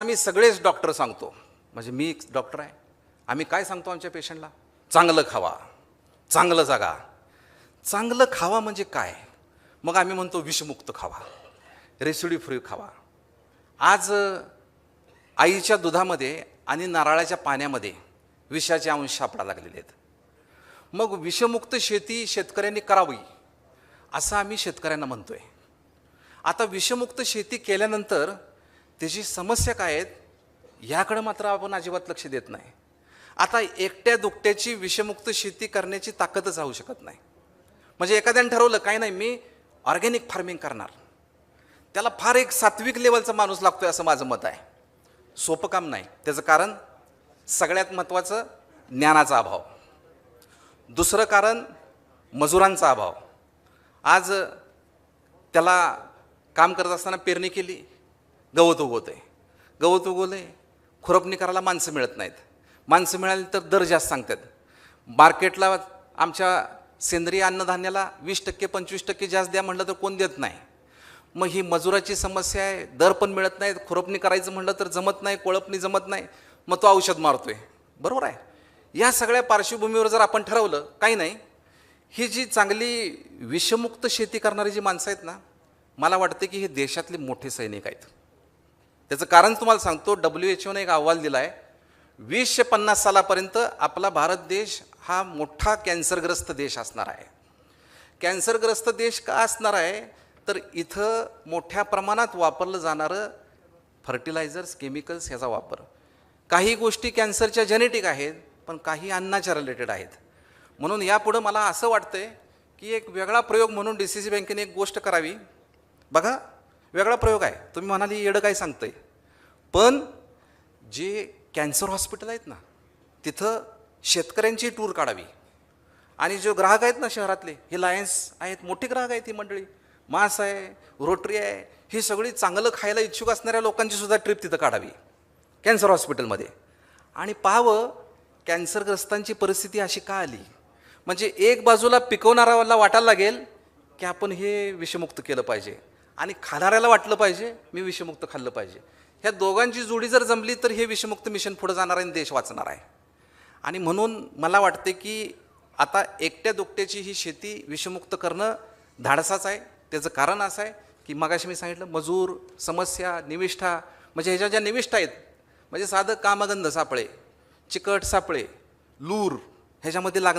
आम्ही सगळेच डॉक्टर सांगतो. म्हणजे मी एक डॉक्टर आहे. आम्ही काय सांगतो आमच्या पेशंटला? चांगलं खावा. चांगलं जागा. चांगलं खावा म्हणजे काय? मग आम्ही म्हणतो विषमुक्त खावा. रेसिडी फ्री खावा. आज आईच्या दुधामध्ये आणि नारळाच्या पाण्यामध्ये विषाचे अंश सापडा लागलेले आहेत. मग विषमुक्त शेती शेतकऱ्यांनी करावी असं आम्ही शेतकऱ्यांना म्हणतोय. आता विषमुक्त शेती केल्यानंतर त्याची समस्या काय आहेत ह्याकडं मात्र आपण अजिबात लक्ष देत नाही. आता एकट्या दुकट्याची विषमुक्त शेती करण्याची ताकदच राहू शकत नाही. म्हणजे एखाद्याने ठरवलं काय नाही मी ऑर्गॅनिक फार्मिंग करणार. त्याला फार एक सात्विक लेवलचा माणूस लागतो आहे असं माझं मत आहे. सोपं काम नाही. त्याचं कारण सगळ्यात महत्त्वाचं ज्ञानाचा अभाव. दुसरं कारण मजुरांचा अभाव. आज त्याला काम करत असताना पेरणी केली गवत उगवतं आहे गवत उगवलं आहे खुरपणी करायला माणसं मिळत नाहीत. माणसं मिळाली तर दर जास्त सांगतात. मार्केटला आमच्या सेंद्रिय अन्नधान्याला वीस टक्के पंचवीस टक्के जास्त द्या म्हटलं तर कोण देत नाही. मग ही मजुराची समस्या आहे. दर पण मिळत नाहीत. खुरपणी करायचं म्हटलं तर जमत नाही कोळपणी जमत नाही. मग तो औषध मारतोय. बरोबर आहे. या सगळ्या पार्श्वभूमीवर जर आपण ठरवलं काही नाही. ही जी चांगली विषमुक्त शेती करणारी जी माणसं आहेत ना मला वाटते की हे देशातले मोठे सैनिक आहेत. त्याचं कारण तुम्हाला सांगतो डब्ल्यू एच ओने एक अहवाल दिला आहे वीसशे पन्नास सालापर्यंत आपला भारत देश हा मोठा कॅन्सरग्रस्त देश असणार आहे. कॅन्सरग्रस्त देश का असणार आहे? तर इथं मोठ्या प्रमाणात वापरलं जाणारं फर्टिलायझर्स केमिकल्स ह्याचा वापर. काही गोष्टी कॅन्सरच्या जेनेटिक आहेत पण काही अन्नाच्या रिलेटेड आहेत. म्हणून यापुढं मला असं वाटतंय की एक वेगळा प्रयोग म्हणून डी सी सी बँकेने एक गोष्ट करावी. बघा वेगळा प्रयोग आहे. तुम्ही म्हणाली येडं काय सांगतंय. पण जे कॅन्सर हॉस्पिटल आहेत ना तिथं शेतकऱ्यांची टूर काढावी. आणि जो ग्राहक आहेत ना शहरातले हे लायन्स आहेत मोठे ग्राहक आहेत ही मंडळी. मांस आहे रोटरी आहे ही सगळी चांगलं खायला इच्छुक असणाऱ्या लोकांची सुद्धा ट्रिप तिथं काढावी. कॅन्सर हॉस्पिटलमध्ये. आणि पाहावं कॅन्सरग्रस्तांची परिस्थिती अशी का आली? म्हणजे एक बाजूला पिकवणाऱ्याला वाटायला लागेल की आपण हे विषमुक्त केलं पाहिजे. आणि खाणाऱ्याला वाटलं पाहिजे मी विषमुक्त खाल्लं पाहिजे. ह्या दोघांची जोडी जर जमली तर हे विषमुक्त मिशन पुढं जाणार आहे आणि देश वाचणार आहे. आणि म्हणून मला वाटते की आता एकट्या दुकट्याची ही शेती विषमुक्त करणं धाडसाच आहे. त्याचं कारण असं आहे की मगाशी मी सांगितलं मजूर समस्या निविष्ठा म्हणजे ह्याच्या ज्या निविष्ठा आहेत म्हणजे साधं कामगंध सापळे चिकट सापळे लूर ह्याच्यामध्ये लागणार